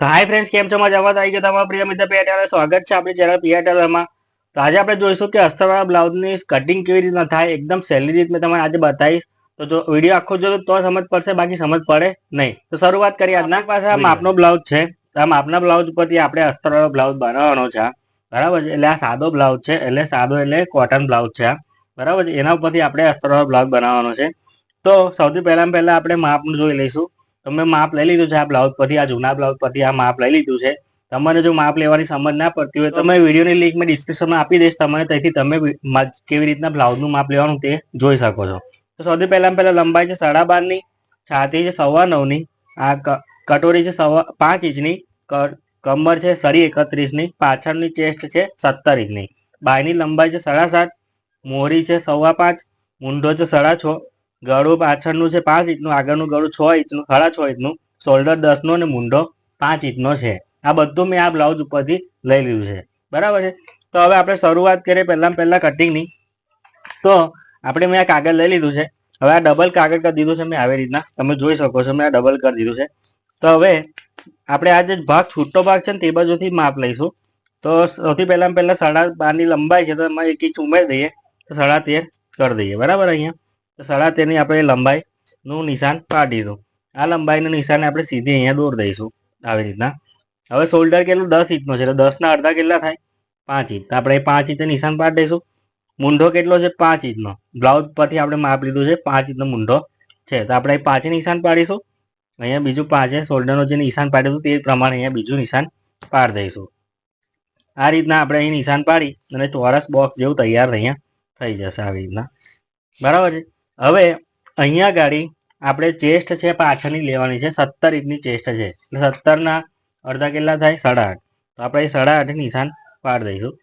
તો hi friends કેમ છો? મજામાં? આવી ગયો તમારા પ્રિય મિત્ર પીઆર સ્વાગત છે આપણી ચેનલ પીઆરમાં. તો આજે આપણે જોઈશું કે અસ્તરવાળા બ્લાઉઝની કટિંગ કેવી રીતના થાય એકદમ સહેલી રીત મેં તમને આજે બતાવીશ. તો જો વીડિયો આખો જો તો સમજ પડશે બાકી સમજ પડે નહીં. તો શરૂઆત કરીએ. આજના પાસે આ માપનો બ્લાઉઝ છે. આ માપના બ્લાઉઝ ઉપરથી આપણે અસ્તરવાળો બ્લાઉઝ બનાવવાનો છે બરાબર છે? એટલે આ સાદો બ્લાઉઝ છે એટલે સાદો એટલે કોટન બ્લાઉઝ છે આ બરાબર છે? એના ઉપરથી આપણે અસ્તરવાળો બ્લાઉઝ બનાવવાનો છે. તો સૌથી પહેલામાં પહેલા આપણે માપ જોઈ લઈશું. તમે માપ લઈ લીધું છે આ બ્લાઉઝ પરથી આ જૂના બ્લાઉઝ પરથી આ માપ લઈ લીધું છે. તમને જો માપ લેવાની સમજ ના પડતી હોય તો તમે વિડીયોની લિંક મેં ડિસ્ક્રિપ્શનમાં આપી દઈશ. તમને ત્યાંથી તમે કેવી રીતના બ્લાઉઝનું માપ લેવાનું તે જોઈ શકો છો. તો સૌથી પહેલા પહેલા લંબાઈ છે સાડા બારની છાતી છે સવા નવની આ કટોરી છે સવા પાંચ ઇંચની કમર છે સરી એકત્રીસની પાછળની ચેસ્ટ છે સત્તર ઇંચની. બાયની લંબાઈ છે સાડા સાત મોરી છે સવા પાંચ મૂંઢો છે સાડા છ ગળું પાછળનું છે પાંચ ઇંચનું, આગળનું ગળું છ ઇંચનું સાડા છ ઇંચનું શોલ્ડર દસનો અને મૂંઢો પાંચ ઇંચનો છે. આ બધું મેં આ બ્લાઉઝ ઉપરથી લઈ લીધું છે. બરાબર છે? તો હવે આપણે શરૂઆત કરીએ પહેલાં પહેલાં કટિંગની તો આપણે મેં આ કાગળ લઈ લીધું છે. હવે આ ડબલ કાગળ કરી દીધું છે મેં આવી રીતના. તમે જોઈ શકો છો મેં આ ડબલ કરી દીધું છે. તો હવે આપણે આ જે ભાગ છૂટો ભાગ છે ને તે બાજુથી માપ લઈશું. તો સૌથી પહેલાં પહેલાં સાડા બારની લંબાઈ છે તો એમાં એક ઇંચ ઉમેરી દઈએ. તો સાડા તેર કરી દઈએ. બરાબર અહીંયા? તો સાડા તેરની આપણે લંબાઈનું નિશાન પાડી દીધું આ લંબાઈનું નિશાન આપણે સીધી અહીંયા દોર દઈશું આવી રીતના. હવે શોલ્ડર કેટલું? દસ ઇંચનો છે. એટલે દસના અડધા કેટલા થાય? પાંચ ઇંચ તો આપણે પાંચ ઇંચે નિશાન પાડી દઈશું. મૂંઢો કેટલો છે? પાંચ ઇંચનો બ્લાઉઝ પરથી આપણે માપ લીધું છે પાંચ ઇંચનો મૂંઢો છે. તો આપણે પાંચે નિશાન પાડીશું. અહીંયા બીજું પાંચે શોલ્ડરનું જે નિશાન પાડ્યું તે પ્રમાણે અહીંયા બીજું નિશાન પાડી દઈશું. આ રીતના આપણે અહીં નિશાન પાડી અને ચોરસ બોક્સ જેવું તૈયાર અહીંયા થઈ જશે આવી રીતના. બરાબર છે? હવે અહીંયા ગાડી આપણે ચેસ્ટ છે પાછળની લેવાની છે, સત્તર ઇંચની ચેસ્ટ છે. એટલે સત્તરના અડધા કેટલા થાય? સાડા આઠ. તો આપણે સાડા આઠે નિશાન પાડી દઈશું.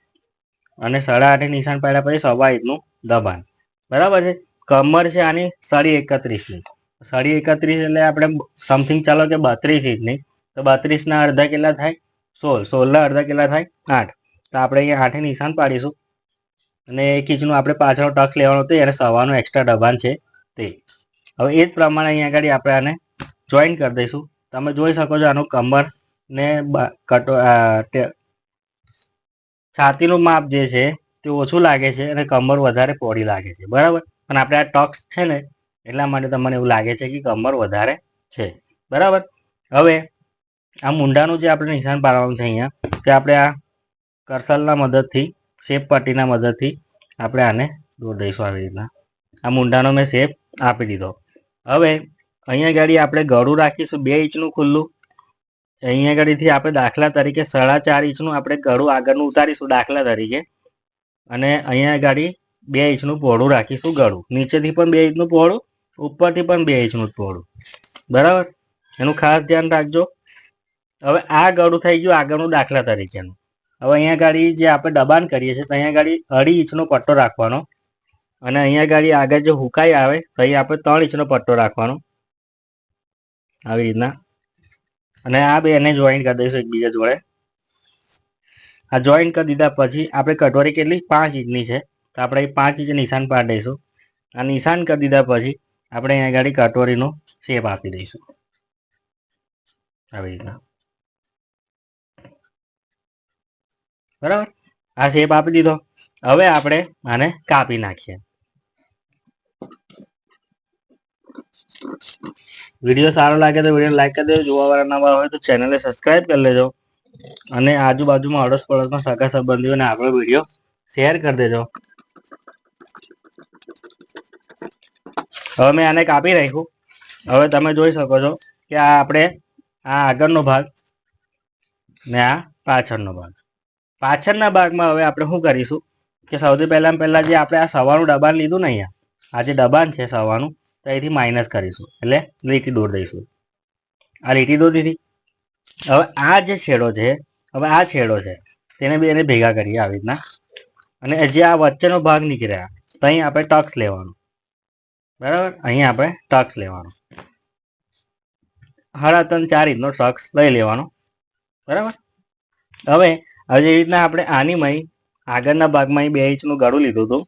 અને સાડા આઠે નિશાન પાડ્યા પછી સવા ઇંચનું દબાણ. બરાબર છે? કમર છે આની સાડી એકત્રીસની. સાડી એકત્રીસ એટલે આપણે સમથિંગ ચાલો કે બત્રીસ ઇંચની. તો બત્રીસના અડધા કેટલા થાય? સોળ. સોળના અડધા કેટલા થાય? આઠ. તો આપણે અહીંયા આઠે નિશાન પાડીશું. અને એક ઇંચનું આપણે પાછળ ટક્સ લેવાનો હતો, એને સવાનો એક્સ્ટ્રા દબાણ છે તે. હવે એ જ પ્રમાણે અહીંયા આગળ આપણે આને જોઈન કરી દઈશું. તમે જોઈ શકો છો આનું કમર ને કટો છાતીનું માપ જે છે તે ઓછું લાગે છે અને કમર વધારે પોળી લાગે છે. બરાબર? પણ આપણે આ ટક્સ છે ને, એટલા માટે તમને એવું લાગે છે કે કમર વધારે છે. બરાબર? હવે આ મુંડાનું જે આપણે નિશાન પાડવાનું છે અહીંયા, તે આપણે આ કરસલના મદદથી શેપ પટ્ટીના મદદથી આપણે આને દોર દઈશું આવી રીતના. આ મુંડાનો મેં શેપ આપી દીધો. હવે અહીંયા ગાડી આપણે ગળું રાખીશું બે ઇંચનું ખુલ્લું. અહીંયા ગાડીથી આપણે દાખલા તરીકે સાડા ચાર ઇંચનું આપણે ગળું આગળનું ઉતારીશું દાખલા તરીકે. અને અહીંયા ગાડી બે ઇંચનું પહોળું રાખીશું ગળું. નીચેથી પણ બે ઇંચનું પહોળું, ઉપરથી પણ બે ઇંચનું પહોળું. બરાબર? એનું ખાસ ધ્યાન રાખજો. હવે આ ગળું થઈ ગયું આગળનું દાખલા તરીકેનું. હવે અહીંયા ગાડી જે આપણે દબાણ કરીએ છીએ, તો અહીંયા ગાડી અઢી ઇંચનો પટ્ટો રાખવાનો. અને અહીંયા ગાડી આગળ જે હુકાઈ આવે, તો અહીં આપણે ત્રણ ઇંચનો પટ્ટો રાખવાનો. આવી રીતના. અને આ બે એને જોઈન કરી દઈશું એકબીજા જોડે. આ જોઈન કરી દીધા પછી આપણે કટોરી કેટલી? પાંચ ઇંચની છે. તો આપણે એ પાંચ ઇંચ નિશાન પાડી દઈશું. આ નિશાન કરી દીધા પછી આપણે અહીંયા ગાડી કટોરીનો શેપ આપી દઈશું. આવી રીતના. બરાબર? આ શેપ આપી દીધો. હવે આપણે આને કાપી નાખીએ. વીડિયો સારો લાગે તો વીડિયો લાઈક કરી દેજો. જોવાવાળા નવા હોય તો ચેનલને સબસ્ક્રાઇબ કરી લેજો. અને આજુબાજુમાં અડોસ પડોશમાં સગા સંબંધીઓને આપણો વીડિયો શેર કરી દેજો. હવે મેં આને કાપી રાખ્યું. હવે તમે જોઈ શકો છો કે આ આપણે આ આગળનો ભાગ ને આ પાછળનો ભાગ. પાછળના ભાગમાં હવે આપણે શું કરીશું? કે સૌથી પહેલા પહેલા જે આપણે આ સવાનું દબાણ લીધું ને અહીંયા, આ જે ડબાન છે સવાનું તો અહીંથી માઇનસ કરીશું, એટલે લીટી દોર દઈશું. આ લીટી દોર દીધી. હવે આ જે છેડો છે, હવે આ છેડો છે, તેને બી એને ભેગા કરીએ આવી રીતના. અને જે આ વચ્ચેનો ભાગ નીકળ્યા તો અહીં આપણે ટક્સ લેવાનું. બરાબર? અહીં આપણે ટક્સ લેવાનું. સાડા ત્રણ ચાર ઇંચનો ટક્સ લઈ લેવાનો. બરાબર? હવે હવે જે રીતના આપણે આની મય આગળના ભાગમાં બે ઇંચનું ગળું લીધું હતું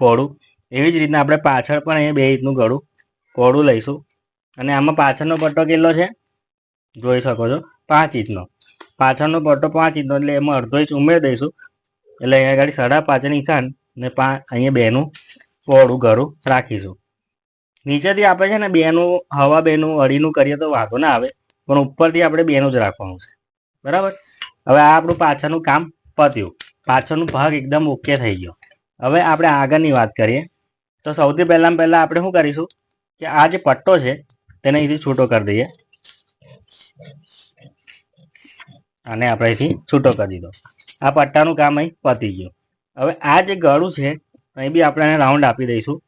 પહોળું એવી જ રીતના આપણે પાછળ પણ અહીંયા બે ઇંચનું ગળું પહોળું લઈશું. અને આમાં પાછળનો પટ્ટો કેટલો છે? જોઈ શકો છો, પાંચ ઇંચનો. પાછળનો પટ્ટો પાંચ ઇંચનો, એટલે એમાં અડધો ઇંચ ઉમેરી દઈશું. એટલે અહીંયા આગળ સાડા પાંચની નિશાન ને પાંચ અહીંયા બેનું પહોળું ગળું રાખીશું. નીચેથી આપણે છે ને બેનું, હવા બેનું, અડીનું કરીએ તો વાંધો ના આવે, પણ ઉપરથી આપણે બેનું જ રાખવાનું છે. બરાબર? હવે આ આપણું પાછળનું કામ પત્યું. પાછળનું ભાગ એકદમ ઓકે થઈ ગયો. હવે આપણે આગળની વાત કરીએ. તો સૌથી પહેલાં પહેલાં આપણે શું કરીશું કે આ જે પટ્ટો છે, તેને અહીંથી છૂટો કરી દઈએ. અને આપણે અહીંથી છૂટો કરી દીધો. આ પટ્ટાનું કામ અહીં પતી ગયું. હવે આ જે ગળું છે, અહીં બી આપણે એને રાઉન્ડ આપી દઈશું.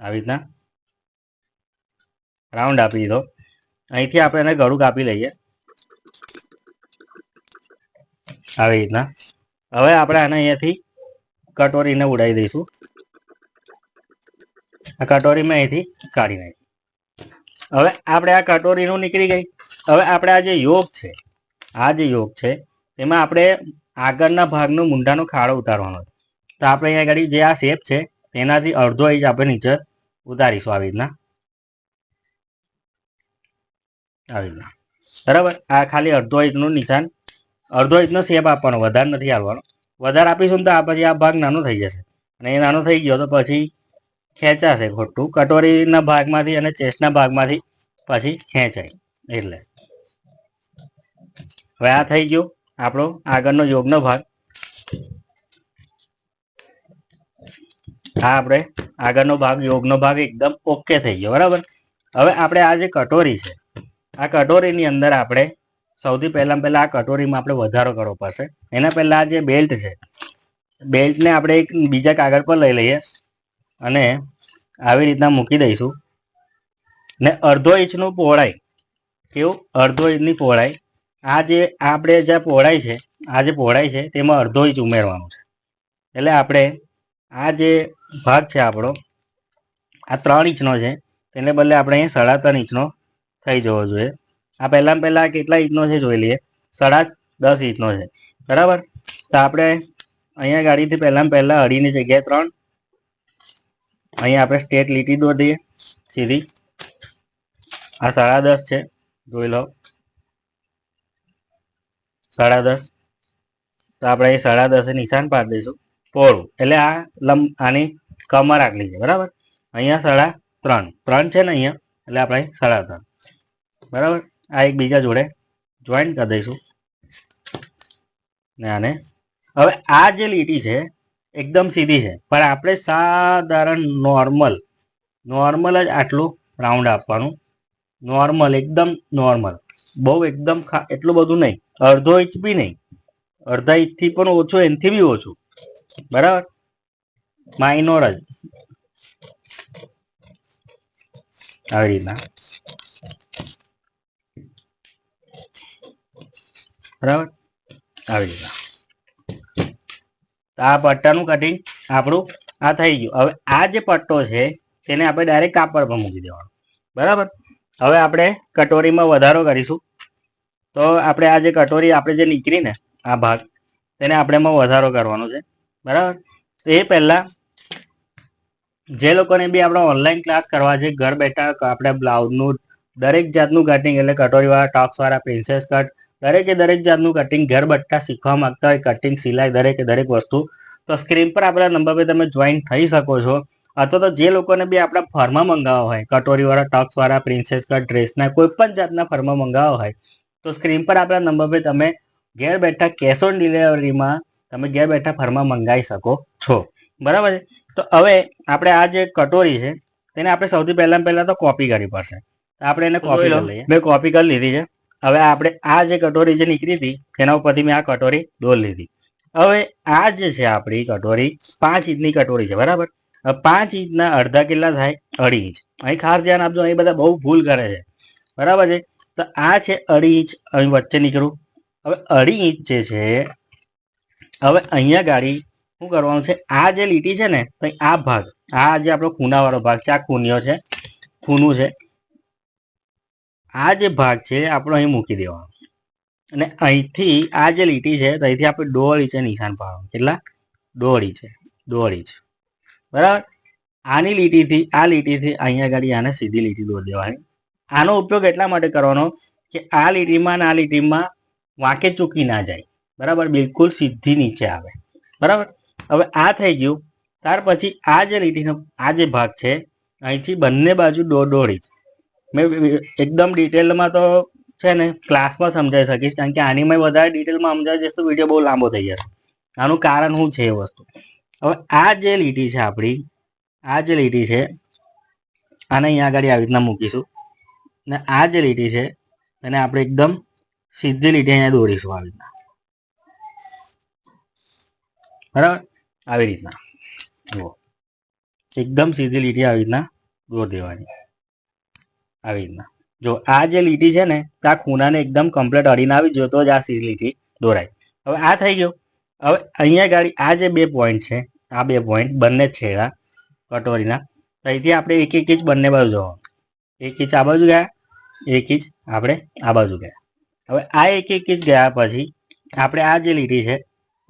આવી રીતના. રાઉન્ડ આપી દીધો. અહીંથી આપણે એને ગળું કાપી લઈએ. આવી રીતના. હવે આપણે આને અહીંયાથી કટોરીને ઉડાવી દઈશું. આ કટોરીમાં અહીંથી કાઢી નાખી હવે આપણે આ કટોરીનું નીકળી ગઈ. હવે આપણે આ જે યોગ છે, આ જે યોગ છે, એમાં આપણે આગળના ભાગનો મૂંઢાનો ખાડો ઉતારવાનો છે. તો આપણે અહીંયા આગળ જે આ શેપ છે તેનાથી અડધો ઇંચ આપણે નીચે ઉતારીશું આવી રીતના. આવી રીતના. બરાબર? આ ખાલી અડધો ઇંચનું નિશાન અડધો ઇંચનો શેપ આપવાનો, વધારે નથી આવવાનો વધારે આપીશું તો આ પછી આ ભાગ નાનો થઈ જશે. અને એ નાનો થઈ ગયો તો પછી ખેંચાશે ખોટું. કટોરીના ભાગમાંથી અને ચેસ્ટના ભાગમાંથી પછી ખેંચાય. એટલે હવે આ થઈ ગયો આપણો આગળનો યોગનો ભાગ. આ આપણે આગળનો ભાગ, યોગનો ભાગ એકદમ ઓકે થઈ ગયો. બરાબર? હવે આપણે આ જે કટોરી છે, આ કટોરીની અંદર આપણે સૌથી પહેલાં પહેલાં આ કટોરીમાં આપણે વધારો કરવો પડશે. એના પહેલાં જે બેલ્ટ છે બેલ્ટને આપણે એક બીજા કાગળ પર લઈ લઈએ અને આવી રીતના મૂકી દઈશું. ને અડધો ઇંચનું પહોળાઈ, કેવું? અડધો ઇંચની પહોળાઈ. આ જે આપણે જે પહોળાઈ છે, આ જે પહોળાઈ છે, તેમાં અડધો ઇંચ ઉમેરવાનું છે. એટલે આપણે આ જે ભાગ છે આપણો, આ ત્રણ ઇંચનો છે, તેને બદલે આપણે અહીંયા સાડા ત્રણ ઇંચનો થઈ જવો જોઈએ. આ પહેલાં પહેલાં કેટલા ઇંચનો છે જોઈ લઈએ. સાડા દસ ઇંચનો છે. બરાબર? તો આપણે અહીંયા ગાડીથી પહેલાં પહેલાં અઢીની જગ્યાએ ત્રણ. અહીંયા આપણે સ્ટેટ લીટી દોરી દઈએ સીધી. આ સાડા દસ છે. જોઈ લો. સાડા દસ. તો આપણે એ સાડા દસે નિશાન પાડી દઈશું. પહોળું એટલે આ લંબ, આની કમર આટલી છે. બરાબર? અહીંયા સાડા ત્રણ. ત્રણ છે ને અહીંયા. એટલે આપણે સાડા ત્રણ. બરાબર? આ એક બીજા જોડે જોઈન્ટ કરી દઈશું. ને આને. હવે આ જે લીટી છે, એકદમ સીધી છે. પણ આપણે સાધારણ નોર્મલ નોર્મલ જ આટલું રાઉન્ડ આપવાનું. નોર્મલ એકદમ નોર્મલ બહુ એકદમ એટલું બધું નહીં. અડધો ઇંચ બી નહીં. અડધા ઇંચથી પણ ઓછું, એનથી બી ઓછું. બરાબર? માઇનોર જ. આવી રીતના. બરાબર? આવી રીતના આ પટ્ટાનું કટિંગ આપણું આ થઈ ગયું. હવે આ જે પટ્ટો છે, તેને આપણે ડાયરેક્ટ કાપડ પર મૂકી દેવાનો. બરાબર? હવે આપણે કટોરીમાં વધારો કરીશું. તો આપણે આ જે કટોરી આપણે જે નીકળી ને, આ ભાગ, તેને આપણે એમાં વધારો કરવાનો છે. બરાબર? એ પહેલાં જે લોકોને બી આપણે ઓનલાઈન ક્લાસ કરવા છે, ઘર બેઠા આપણે બ્લાઉઝનું દરેક જાતનું કટિંગ એટલે કટોરીવાળા ટોપ્સવાળા પ્રિન્સેસ કટ દરેકે દરેક જાતનું કટિંગ ઘર બેઠા શીખવા માંગતા હોય કટિંગ સિલાઈ દરેકે દરેક વસ્તુ. તો સ્ક્રીન પર આપણા નંબર પર તમે જોઈન થઈ શકો છો. અથવા તો જે લોકોને બી આપણા ફર્મા મંગાવવા હોય કટોરીવાળા ટક્સવાળા પ્રિન્સેસ કટ ડ્રેસના કોઈ પણ જાતના ફર્મા મંગાવવા હોય તો સ્ક્રીન પર આપણા નંબર પર તમે ઘેર બેઠા કેશ ઓન ડિલિવરીમાં તમે ઘેર બેઠા ફર્મા મંગાવી શકો છો. બરાબર છે? તો હવે આપણે આ જે કટોરી છે તેને આપણે સૌથી પહેલાં પહેલાં તો કોપી કરવી પડશે. આપણે એને કોપી કરી લઈએ. મેં કોપી કરી લીધી છે. હવે આપણે આ જે કટોરી જે નીકળી હતી તેના ઉપરથી મેં આ કટોરી દોર લીધી. હવે આ જે છે આપણી કટોરી, પાંચ ઇંચની કટોરી છે, બરાબર? પાંચ ઇંચના અડધા કેટલા થાય અઢી ઇંચ. અહીં ખાસ ધ્યાન આપજો, અહીં બધા બહુ ભૂલ કરે છે. બરાબર છે? તો આ છે અઢી ઇંચ, અહીં વચ્ચે નીકળું. હવે અઢી ઇંચ જે છે, હવે અહીંયા ગાડી શું કરવાનું છે? આ જે લીટી છે ને, તો આ ભાગ, આ જે આપણો ખૂનાવાળો ભાગ છે, આ ખૂનીઓ છે ખૂનું છે આ જે ભાગ છે, આપણો અહીં મૂકી દેવાનો. અને અહીંથી આ જે લીટી છે, તો અહીંથી આપણે દોઢ ઇંચે નિશાન પાડવાનું. કેટલા? દોઢ ઇંચે દોઢ ઇંચ બરાબર? આની લીટીથી, આ લીટીથી અહીંયા આગળ આને સીધી લીટી દોરી દેવાની. આનો ઉપયોગ એટલા માટે કરવાનો કે આ લીટીમાં આ લીટીમાં વાંકે ચૂકી ના જાય. બરાબર? બિલકુલ સીધી નીચે આવે. બરાબર? હવે આ થઈ ગયું. ત્યાર પછી આ જે લીટીનો, આ જે ભાગ છે, અહીંથી બંને બાજુ દોઢ દોઢ ઇંચ મેં એકદમ ડિટેલમાં તો છે ને ક્લાસમાં સમજાવી શકીશ. કારણ કે આની મેં વધારે ડિટેલમાં સમજાવી જઈશ તો વીડિયો બહુ લાંબો થઈ જશે. આનું કારણ શું છે એ વસ્તુ? હવે આ જે લીટી છે આપણી, આ જે લીટી છે, આને અહીંયા આગળ આવી રીતના મૂકીશું. ને આ જે લીટી છે, એને આપણે એકદમ સીધી લીટી અહીંયા દોરીશું આવી રીતના. બરાબર? આવી રીતના. જુઓ. એકદમ સીધી લીટી આવી રીતના દોર દેવાની. આવી રીતના જો આ જે લીટી છે ને આ ખૂણાને એકદમ કમ્પ્લીટ અડીને આવી જો તો જ આ સી લીટી દોરાય. હવે આ થઈ ગયું. હવે અહીંયા ગાડી આ જે બે પોઈન્ટ છે, આ બે પોઈન્ટ બંને છેડા કટોરીના. અહીંથી આપણે એક એક ઇંચ બંને બાજુ જવાનું. એક ઇંચ આ બાજુ ગયા, એક ઇંચ આપણે આ બાજુ ગયા. હવે આ એક એક ઇંચ ગયા પછી આપણે આ જે લીટી છે,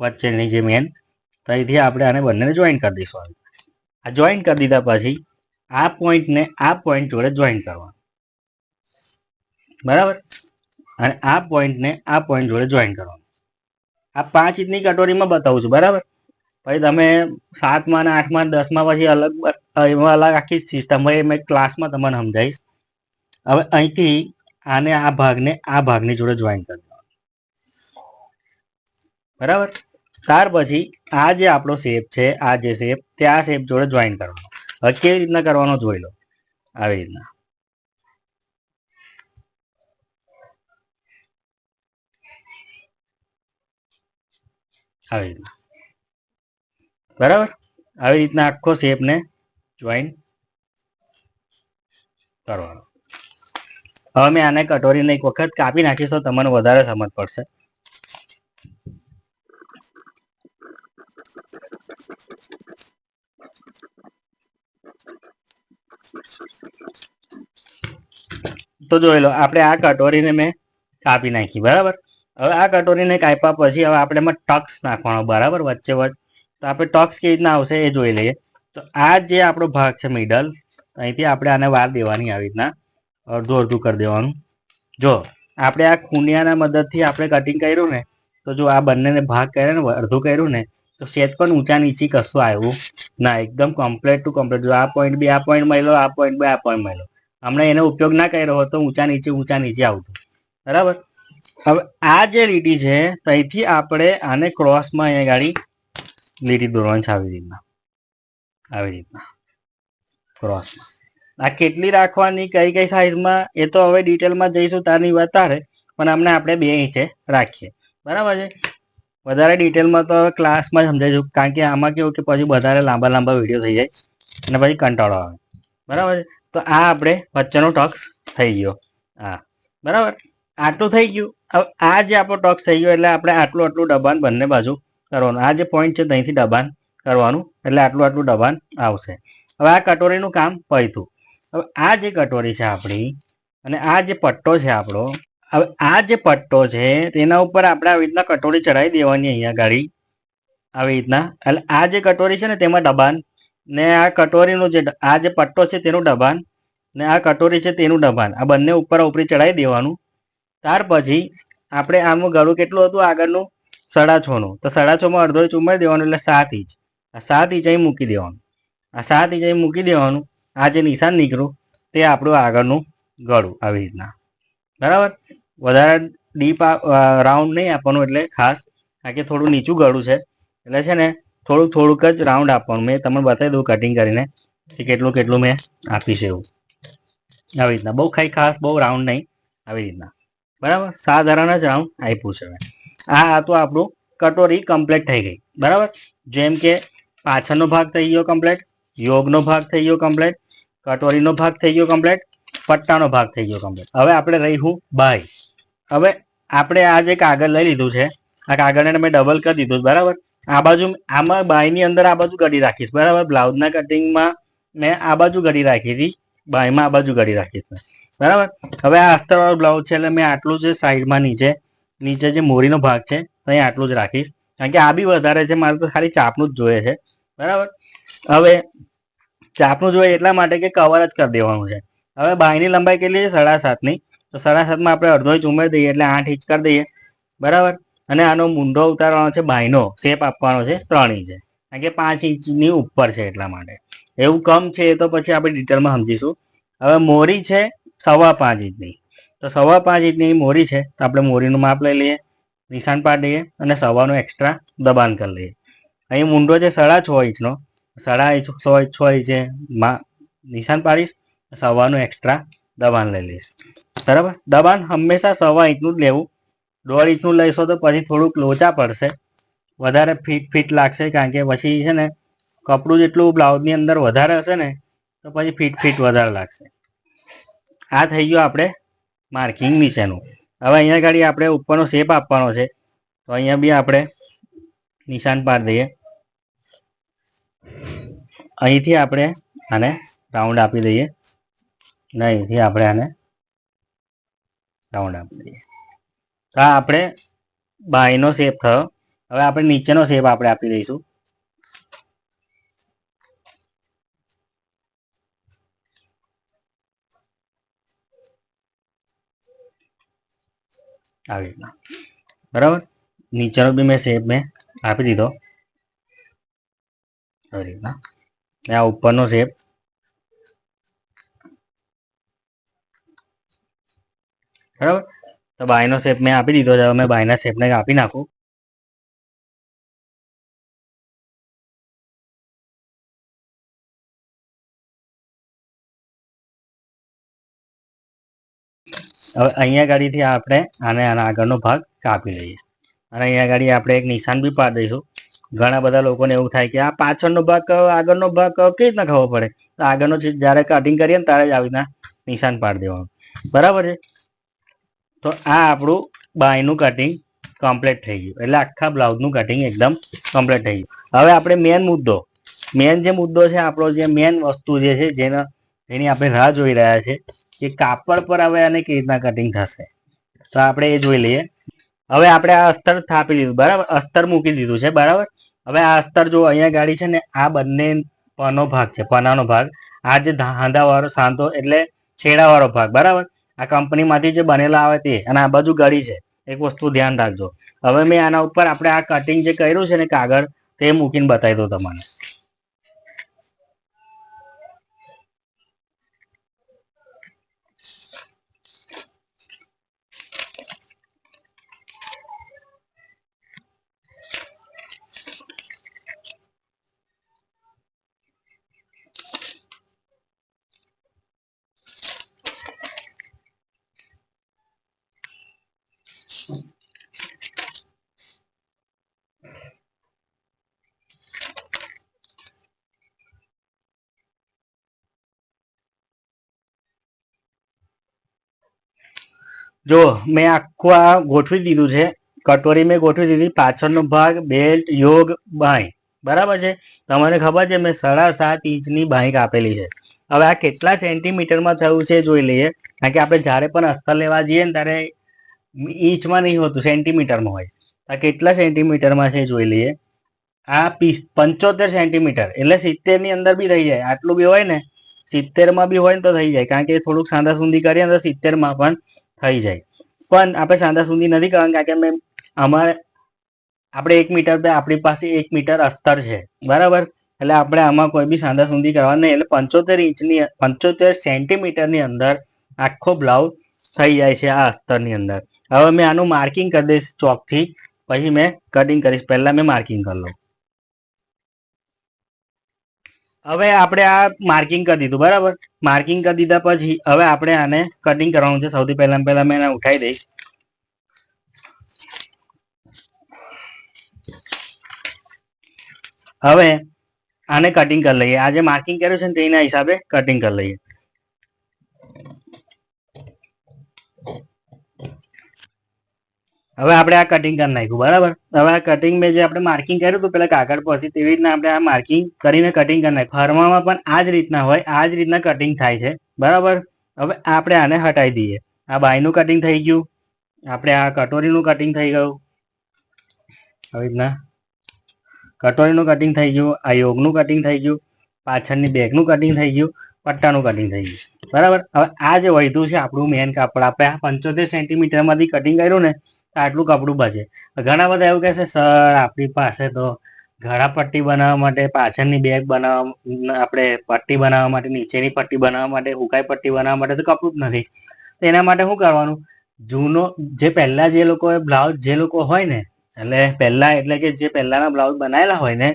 વચ્ચેની જે મેન અહીંથી આપણે આને બંનેને જોઈન કરી દઈશું. આ જોઈન કરી દીધા પછી આ પોઈન્ટને આ પોઈન્ટ જોડે જોઈન કરવાનું. બરાબર? અને આ પોઈન્ટને આ પોઈન્ટ જોડે જોઈન કરવાનું આ પાંચ ઇંચની કટોરીમાં બતાવું છું, બરાબર? પછી તમે સાતમાં ને આઠમાં, દસમાં પછી અલગ એમાં અલગ આખી સિસ્ટમ હોય મેં ક્લાસમાં તમને સમજાવીશ. હવે અહીંથી આને આ ભાગને આ ભાગની જોડે જોઈન કરી દેવાનું બરાબર? ત્યાર પછી આ જે આપણો શેપ છે, આ જે શેપ તે આ શેપ જોડે જોઈન કરવાનો. હવે કેવી રીતના કરવાનો જોઈ લો. આવી રીતના. આવી રીતના બરાબર? આવી રીતના આખો શેપને જોઈન કરવાનો. હવે મેં આને કટોરીને એક વખત કાપી નાખીશ તો તમને વધારે સમજ પડશે. તો જોઈ લો, આપણે આ કટોરીને મેં કાપી નાખી, બરાબર? હવે આ કટોરીને કાપ્યા પછી હવે આપણે એમાં ટક્સ નાખવાનો, બરાબર? વચ્ચે વચ્ચે. તો આપણે ટક્સ કેવી રીતના આવશે એ જોઈ લઈએ. તો આ જે આપણો ભાગ છે મિડલ અહીંથી આપણે આને વાર દેવાની આવી રીતના. અડધું અડધું કરી દેવાનું. જો, આપણે આ ખૂંડિયાના મદદથી આપણે કટિંગ કર્યું ને, તો જો આ બંનેને ભાગ કર્યો ને, અડધું કર્યું ને, તો સેજ પણ ઊંચા નીચી કશું આવ્યું ના, એકદમ કમ્પ્લેટ ટુ કમ્પ્લેટ જો આ પોઈન્ટ બી, આ પોઈન્ટ મળ્યો, આ પોઈન્ટ બી, આ પોઈન્ટ મળ્યો. હમણાં એનો ઉપયોગ ના કર્યો હતો ઊંચા નીચે ઊંચા નીચે આવતું. બરાબર? હવે આ જે લીટી છે, ત્યાંથી આપણે આને ક્રોસમાં અહીંયા ગાડી લીટી દોરવાની છે આવી રીતના. આવી રીતના. ક્રોસમાં આ કેટલી રાખવાની, કઈ કઈ સાઈઝમાં એ તો હવે ડિટેલમાં જઈશું, તારની વાત તારે, પણ અમને આપણે બે ઇંચે રાખીએ. બરાબર છે? વધારે ડિટેલમાં તો હવે ક્લાસમાં સમજાઈશું કારણ કે આમાં કેવું કે પછી વધારે લાંબા લાંબા વીડિયો થઈ જાય, અને પછી કંટાળો આવે. બરાબર છે? તો આ આપણે વચ્ચેનો ટક્સ થઈ ગયો. હા. બરાબર? આટલું થઈ ગયું. હવે આ જે આપણો ટક્સ થઈ ગયો એટલે આપણે આટલું આટલું દબાણ બંને બાજુ કરવાનું. આ જે પોઈન્ટ છે ત્યાંથી દબાણ કરવાનું એટલે આટલું આટલું દબાણ આવશે. હવે આ કટોરીનું કામ પૈતું હવે આ જે કટોરી છે આપણી અને આ જે પટ્ટો છે આપણો, હવે આ જે પટ્ટો છે તેના ઉપર આપણે આવી રીતના કટોરી ચડાવી દેવાની અહીંયા ગાડી આવી રીતના. એટલે આ જે કટોરી છે ને તેમાં દબાણ ને આ કટોરીનું જે આ જે પટ્ટો છે તેનું દબાણ ને આ કટોરી છે તેનું દબાણ. આ બંને ઉપર ઉપરી ચડાવી દેવાનું. ત્યાર પછી આપણે આમ ગળું કેટલું હતું આગળનું? સાડા છનું તો સાડા છમાં અડધો ઇંચ ઉમેરી દેવાનું એટલે સાત ઇંચ. આ સાત ઇંચ અહીં મૂકી દેવાનું. આ સાત ઇંચ અહીં મૂકી દેવાનું. આ જે નિશાન નીકળ્યું તે આપણું આગળનું ગળું આવી રીતના. બરાબર? વધારે ડીપ રાઉન્ડ નહીં આપવાનું એટલે ખાસ, કારણ કે થોડું નીચું ગળું છે. એટલે છે ને થોડુંક થોડુંક જ રાઉન્ડ આપવાનું. મેં તમને બતાવી દઉં કટિંગ કરીને કે કેટલું કેટલું મેં આપીશ એવું. આવી રીતના. બહુ ખાઈ ખાસ બહુ રાઉન્ડ નહીં. આવી રીતના. બરાબર? સાધારણ જ રાઉન્ડ આપ્યું છે આ આ તો આપણું કટોરી કમ્પ્લીટ થઈ ગઈ. બરાબર? જેમ કે પાછળનો ભાગ થઈ ગયો કમ્પ્લીટ યોગનો ભાગ થઈ ગયો કમ્પ્લીટ કટોરીનો ભાગ થઈ ગયો કમ્પ્લીટ પટ્ટાનો ભાગ થઈ ગયો કમ્પ્લીટ હવે આપણે રહીશું બાય હવે આપણે આ જે કાગળ લઈ લીધું છે, આ કાગળને મેં ડબલ કરી દીધું બરાબર? આ બાજુ આમાં બાયની અંદર આ બાજુ ઘડી રાખીશ. બરાબર? બ્લાઉઝના કટિંગમાં મેં આ બાજુ ઘડી રાખી હતી. બાયમાં આ બાજુ ઘડી રાખીશ. બરાબર? હવે આ અસ્તરવાળો બ્લાઉઝ છે એટલે મેં આટલું જ સાઈડમાં નીચે નીચે જે મોરીનો ભાગ છે અહીં આટલું જ રાખીશ. કારણ કે આ બી વધારે છે, મારે તો ખાલી ચાપનું જ જોઈએ છે. બરાબર? હવે ચાપનું જોઈએ એટલા માટે કે કવર જ કરી દેવાનું છે. હવે બાયની લંબાઈ કેટલી છે? સાડા સાતની. તો સાડા સાતમાં આપણે અડધો ઇંચ ઉમેરી દઈએ એટલે આઠ ઇંચ કરી દઈએ. બરાબર? અને આનો મૂંઢો ઉતારવાનો છે, બાયનો શેપ આપવાનો છે, ત્રણ ઇંચે કારણ કે પાંચ ઇંચની ઉપર છે એટલા માટે. એવું કમ છે એ તો પછી આપણે ડિટેલમાં સમજીશું. હવે મોરી છે સવા પાંચ ઇંચની. તો સવા પાંચ ઇંચની મોરી છે, તો આપણે મોરીનું માપ લઈ લઈએ, નિશાન પાડી દઈએ અને સવાનું એક્સ્ટ્રા દબાણ કરી લઈએ. અહીં મૂંડો છે સાડા છ ઇંચનો, સાડા ઇંચ છ છ ઇંચે નિશાન પાડીશ, સવાનું એક્સ્ટ્રા દબાણ લઈ લઈશ. બરાબર? દબાણ હંમેશા સવા ઇંચનું જ લેવું. દોઢ ઇંચનું લઈશો તો પછી થોડુંક લોચા પડશે, વધારે ફિટ ફિટ લાગશે કારણ કે પછી છે ને, કપડું જેટલું બ્લાઉઝની અંદર વધારે હશે ને, તો પછી ફિટ ફિટ વધારે લાગશે. આ થઈ ગયું આપણે માર્કિંગ નીચેનું. હવે અહીંયા ગાડી આપણે ઉપરનો શેપ આપવાનો છે. તો અહીંયા બી આપણે નિશાન પાડી દઈએ. અહીંથી આપણે આને રાઉન્ડ આપી દઈએ. ને અહીંથી આપણે આને રાઉન્ડ આપી દઈએ. તો આ આપણે બાયનો શેપ થયો. હવે આપણે નીચેનો શેપ આપણે આપી દઈશું. આવી રીતના બરાબર નીચેનો બી મેં શેપ મેં આપી દીધો આવી રીતના ને આ ઉપરનો શેપ બરાબર તો બાયનો શેપ મેં આપી દીધો છે હવે મેં બાયના શેપને આપી નાખું હવે અહીંયા ગાડીથી આપણે આને આના આગળનો ભાગ કાપી લઈએ. અને અહીંયા ગાડી આપણે એક નિશાન બી પાડી દઈશું. ઘણા બધા લોકોને એવું થાય કે આ પાછળનો ભાગ કયો, આગળનો ભાગ કયો, કેવી રીતના ખબર પડે? તો આગળનો જ્યારે કટિંગ કરીએ ને ત્યારે જ આવી નિશાન પાડી દેવાનું. બરાબર છે? તો આ આપણું બાયનું કટિંગ કમ્પ્લીટ થઈ ગયું. એટલે આખા બ્લાઉઝનું કટિંગ એકદમ કમ્પ્લીટ થઈ ગયું. હવે આપણે મેન મુદ્દો. મેન જે મુદ્દો છે, આપણો જે મેન વસ્તુ જે છે, જેના એની આપણે રાહ જોઈ રહ્યા છે કે કાપડ પર હવે આને કેવી રીતના કટિંગ થશે? તો આપણે એ જોઈ લઈએ. હવે આપણે આ અસ્તર થાપી દીધું બરાબર? અસ્તર મૂકી દીધું છે, બરાબર? હવે આ અસ્તર જો અહીંયા ગાડી છે ને, આ બંને પનો ભાગ છે, પનાનો ભાગ. આ જે હાંધાવાળો સાંધો એટલે છેડાવાળો ભાગ, બરાબર? આ કંપનીમાંથી જે બનેલા આવે તે, અને આ બાજુ ગળી છે. એક વસ્તુ ધ્યાન રાખજો. હવે મેં આના ઉપર આપણે આ કટિંગ જે કર્યું છે ને કાગળ, તે મૂકીને બતાવી દઉં તમને. જો મેં આખું આ ગોઠવી દીધું છે, કટોરી મેં ગોઠવી દીધી, પાછળનો ભાગ, બેલ્ટ, યોગ, બાંય. બરાબર છે? તમને ખબર છે મેં સાડા સાત ઇંચની બાંય કાપેલી છે. હવે આ કેટલા સેન્ટીમીટરમાં થયું છે જોઈ લઈએ. કારણ કે આપણે જ્યારે પણ અસ્તર લેવા જઈએ ને ત્યારે ઇંચમાં નહીં હોતું, સેન્ટીમીટરમાં હોય આ કેટલા સેન્ટીમીટરમાં છે જોઈ લઈએ. આ પીસ પંચોતેર સેન્ટીમીટર, એટલે સિત્તેરની અંદર બી થઈ જાય. આટલું બી હોય ને, સિત્તેરમાં બી હોય ને તો થઈ જાય. કારણ કે થોડુંક સાંધા સુંદી કરીએ ને તો સિત્તેરમાં પણ થઈ જાય. પણ આપણે સાંધા સુધી નથી કરવાનું કારણ કે અમારે આપણે એક મીટર પે આપણી પાસે એક મીટર અસ્તર છે. બરાબર? એટલે આપણે આમાં કોઈ બી સાંધા સુધી કરવાની એટલે પંચોતેર ઇંચની પંચોતેર સેન્ટીમીટરની અંદર આખો બ્લાઉઝ થઈ જાય છે આ અસ્તરની અંદર. હવે મેં આનું માર્કિંગ કરી દઈશ ચોકથી. પછી મેં કટિંગ કરીશ. પહેલાં મેં માર્કિંગ કરી લઉં. હવે આપણે આ માર્કિંગ કરી દીધું, બરાબર? માર્કિંગ કરી દીધા પછી હવે આપણે આને કટિંગ કરવાનું છે. સૌથી પહેલા પહેલા મેં એને ઉઠાવી દઈશ. હવે આને કટિંગ કરી લઈએ. આ જે માર્કિંગ કર્યું છે ને તેના હિસાબે કટિંગ કરી લઈએ. હવે આપણે આ કટિંગ કરી નાખ્યું, બરાબર? હવે આ કટિંગ મેં જે આપણે માર્કિંગ કર્યું હતું પેલા કાગળ પરથી, તેવી રીતના આપણે આ માર્કિંગ કરીને કટિંગ કરી નાખ્યું. ફરવામાં પણ આ જ રીતના હોય, આ જ રીતના કટિંગ થાય છે, બરાબર? હવે આપણે આને હટાવી દઈએ. આ બાયનું કટિંગ થઈ ગયું, આપણે આ કટોરીનું કટિંગ થઈ ગયું. આવી રીતના. કટોરીનું કટિંગ થઈ ગયું, આ યોગનું કટિંગ થઈ ગયું, પાછળની બેગનું કટિંગ થઈ ગયું, પટ્ટાનું કટિંગ થઈ ગયું. બરાબર? હવે આ જે વધ્યું છે, આપણું મેન કાપડ, આપણે આ પંચોતેર સેન્ટીમીટરમાંથી કટિંગ કર્યું ને આટલું કપડું બચે ઘણા બધા એવું કહે છે, સર, આપણી પાસે તો ઘડા પટ્ટી બનાવવા માટે, પાછળની બેગ બનાવવા આપણે પટ્ટી બનાવવા માટે, નીચેની પટ્ટી બનાવવા માટે હુકાઈ પટ્ટી બનાવવા માટે તો કપડું જ નથી. તો એના માટે શું કરવાનું? જૂનો, જે પહેલા જે લોકો બ્લાઉઝ જે લોકો હોય ને, એટલે પહેલા એટલે કે જે પહેલાના બ્લાઉઝ બનાવેલા હોય ને,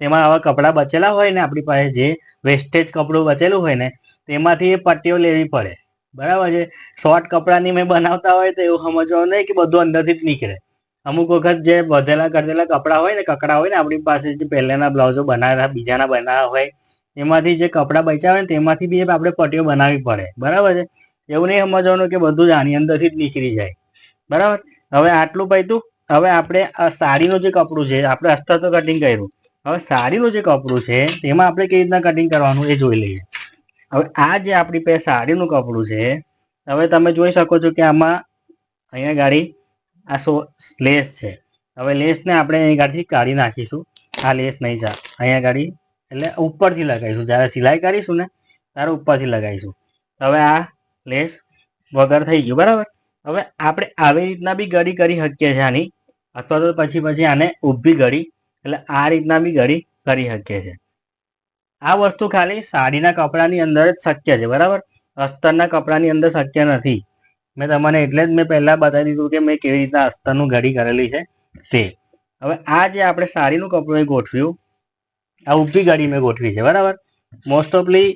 તેમાં આવા કપડાં બચેલા હોય ને આપણી પાસે, જે વેસ્ટેજ કપડું બચેલું હોય ને, તેમાંથી એ પટ્ટીઓ લેવી પડે. બરાબર છે? શોર્ટ કપડાની મેં બનાવતા હોય તો એવું સમજવાનું નહીં કે બધું અંદરથી જ નીકળે. અમુક વખત જે વધેલા કરેલા કપડાં હોય ને, કકડા હોય ને, આપણી પાસે જે પહેલાના બ્લાઉઝો બનાવ્યા બીજાના બનાવ્યા હોય, એમાંથી જે કપડાં બચ્યા ને, તેમાંથી બી આપણે પટ્ટીઓ બનાવવી પડે. બરાબર છે? એવું નહીં સમજવાનું કે બધું જ આની અંદરથી જ નીકળી જાય. બરાબર? હવે આટલું પૈતું હવે આપણે આ સાડીનું જે કપડું છે, આપણે અસ્તર તો કટિંગ કર્યું. હવે સાડીનું જે કપડું છે, તેમાં આપણે કેવી રીતના કટિંગ કરવાનું એ જોઈ લઈએ. હવે આ જે આપણી પાસે સાડીનું કપડું છે, હવે તમે જોઈ શકો છો કે આમાં અહીંયા ગાડી આ સો, લેસ છે. હવે લેસને આપણે અહીં ગાડીથી કાઢી નાખીશું. આ લેસ નહીં જા, અહીંયા ગાડી એટલે ઉપરથી લગાવીશું. જ્યારે સિલાઈ કરીશું ને, ત્યારે ઉપરથી લગાવીશું. હવે આ લેસ વગર થઈ ગયું, બરાબર? હવે આપણે આવી રીતના બી ગળી કરી શકીએ છીએ આની, અથવા તો પછી પછી આને ઊભી ગળી એટલે આ રીતના બી ગળી કરી શકીએ છીએ. આ વસ્તુ ખાલી સાડીના કપડાની અંદર જ શક્ય છે, બરાબર? અસ્તરના કપડાની અંદર શક્ય નથી. મેં તમને એટલે જ મેં પહેલા બતાવી દીધું કે મેં કેવી રીતના અસ્તરનું ઘડી કરેલી છે તે. હવે આ જે આપણે સાડીનું કપડું ગોઠવ્યું, આ ઊભી ઘડી મેં ગોઠવી છે, બરાબર? મોસ્ટ ઓફલી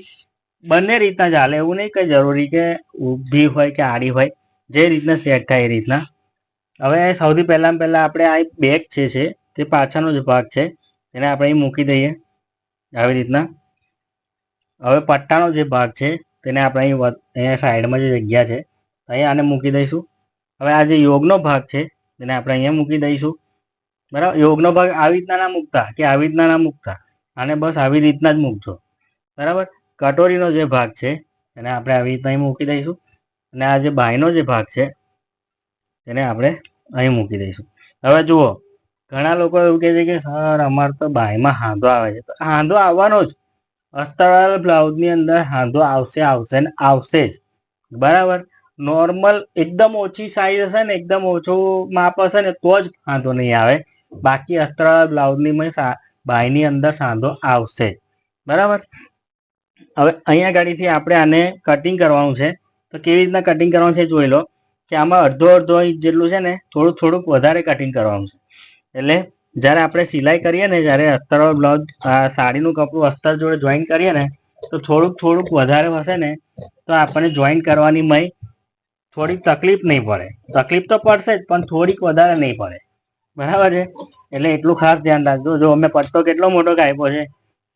બંને રીતના ચાલે એવું નહીં કે જરૂરી કે ઊભી હોય કે આડી હોય, જે રીતના સેટ થાય એ રીતના. હવે સૌથી પહેલાં પહેલાં આપણે આ બેગ છે, તે પાછળનો જ ભાગ છે એને આપણે અહીં મૂકી દઈએ. આવી રીતના. હવે પટ્ટાનો જે ભાગ છે, તેને આપણે અહીં અહીંયા સાઈડમાં જે જગ્યા છે, અહીંયા આને મૂકી દઈશું. હવે આ જે યોગનો ભાગ છે, તેને આપણે અહીંયા મૂકી દઈશું. બરાબર? યોગનો ભાગ આવી રીતના ના મૂકતા કે આવી રીતના ના મૂકતા? આને બસ આવી રીતના જ મૂકજો. બરાબર? કટોરીનો જે ભાગ છે એને આપણે આવી રીતના અહીં મૂકી દઈશું. અને આ જે બાયનો જે ભાગ છે, તેને આપણે અહીં મૂકી દઈશું. હવે જુઓ ઘણા લોકો એવું કહે છે કે, સર, અમારે તો બાયમાં હાંધો આવે છે. તો હાંધો આવવાનો જ. અસ્તરવાળા બ્લાઉઝની અંદર હાંધો આવશે આવશે ને આવશે જ. બરાબર? નોર્મલ એકદમ ઓછી સાઈઝ હશે ને, એકદમ ઓછું માપ હશે ને, તો જ હાંધો નહીં આવે. બાકી અસ્તરવાળા બ્લાઉઝની બાયની અંદર સાંધો આવશે. બરાબર? હવે અહીંયા ગાડીથી આપણે આને કટિંગ કરવાનું છે. તો કેવી રીતના કટિંગ કરવાનું છે જોઈ લો. કે આમાં અડધો અડધો ઇંચ જેટલું છે ને થોડુંક થોડુંક વધારે કટિંગ કરવાનું છે. એટલે જ્યારે આપણે સિલાઈ કરીએ ને, જ્યારે અસ્તર બ્લાઉઝ સાડીનું કપડું અસ્તર જોડે જોઈન કરીએ ને, તો થોડુંક થોડુંક વધારે હશે ને, તો આપણને જોઈન કરવાની મય થોડીક તકલીફ નહીં પડે. તકલીફ તો પડશે જ, પણ થોડીક વધારે નહીં પડે. બરાબર છે? એટલે એટલું ખાસ ધ્યાન રાખજો. જો અમે પટ્ટો કેટલો મોટો કાપ્યો છે,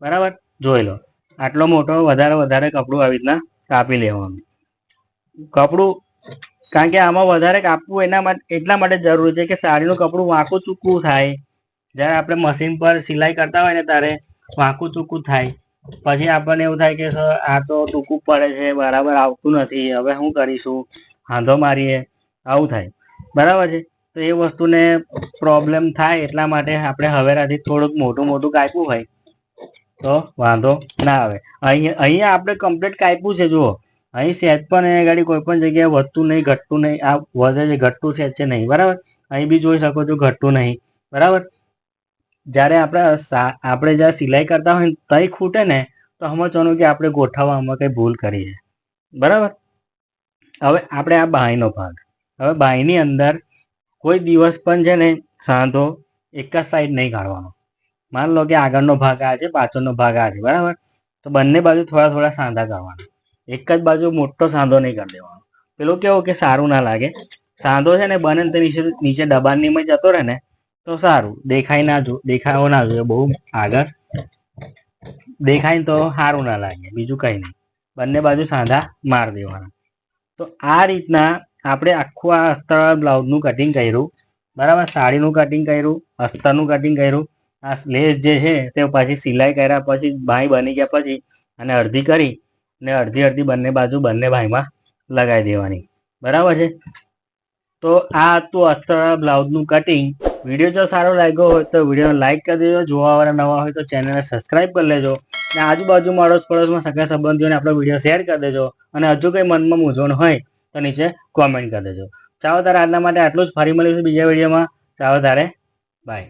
બરાબર? જોઈ લો. આટલો મોટો વધારે વધારે કપડું આવી રીતના કાપી લેવાનું. કપડું કારણ કે આમાં વધારે કાપવું એના માટે એટલા માટે જરૂરી છે કે સાડીનું કપડું વાંકું ચૂકવું થાય. જ્યારે આપણે મશીન પર સિલાઈ કરતા હોય ને ત્યારે વાંકું ચૂકવું થાય. પછી આપણને એવું થાય કે, સર, આ તો ટૂંકું પડે છે, બરાબર આવતું નથી, હવે શું કરીશું? હાંધો મારીએ. આવું થાય. બરાબર છે? તો એ વસ્તુને પ્રોબ્લેમ થાય એટલા માટે આપણે હવેરાથી થોડુંક મોટું મોટું કાપ્યું હોય. તો વાંધો ના આવે. અહીંયા અહીંયા આપણે કમ્પ્લીટ કાપ્યું છે, જુઓ. અહીં સેજ પણ અહીંયા ગાડી કોઈ પણ જગ્યાએ વધતું નહીં, ઘટતું નહીં. આ વધે છે, ઘટતું સેજ છે નહીં, બરાબર? અહીં બી જોઈ શકો છો, ઘટતું નહીં, બરાબર? જ્યારે આપણે આપણે જ્યારે સિલાઈ કરતા હોય તઈ ખૂટે ને, તો સમજવાનું કે આપણે ગોઠવવામાં કંઈ ભૂલ કરી છે, બરાબર? હવે આપણે આ બાહીનો ભાગ, હવે બાહીની અંદર કોઈ દિવસ પણ છે ને, સાંધો એક જ સાઈડ નહીં કાઢવાનો. માન લો કે આગળનો ભાગ આ છે, પાછળનો ભાગ આ છે, બરાબર? તો બંને બાજુ થોડા થોડા સાંધા કરવાના. એક જ બાજુ મોટો સાંધો નહીં કરી દેવાનો. પેલું કેવું કે સારું ના લાગે. સાંધો છે ને બને તો નીચે નીચે દબાણની જતો રહે ને, તો સારું. દેખાય ના જો દેખાવો ના જોઈએ બહુ આગળ. દેખાય તો સારું ના લાગે. બીજું કઈ નહીં. બંને બાજુ સાંધા માર દેવાના. તો આ રીતના આપણે આખું આ અસ્તર બ્લાઉઝનું કટિંગ કર્યું. બરાબર? સાડીનું કટિંગ કર્યું અસ્તરનું કટિંગ કર્યું. આ લેસ જે છે તે પછી સિલાઈ કર્યા પછી બાઈ બની ગયા પછી અને અડધી કરી ને અડધી અડધી બંને બાજુ બંને ભાઈમાં લગાવી દેવાની. બરાબર છે? તો આ હતું અસ્તર બ્લાઉઝનું કટિંગ વીડિયો જો સારો લાગ્યો હોય તો વિડીયોને લાઇક કરી દેજો. જોવાવાળા નવા હોય તો ચેનલને સબસ્ક્રાઇબ કરી લેજો. અને આજુબાજુમાં અડોશ પડોશમાં સગા સંબંધીઓને આપણો વીડિયો શેર કરી દેજો. અને હજુ કંઈ મનમાં મૂંઝવણ હોય તો નીચે કોમેન્ટ કરી દેજો. ચાલો તારે આજના માટે આટલું જ. ફરી મળીશું બીજા વિડીયોમાં. ચાલો તારે બાય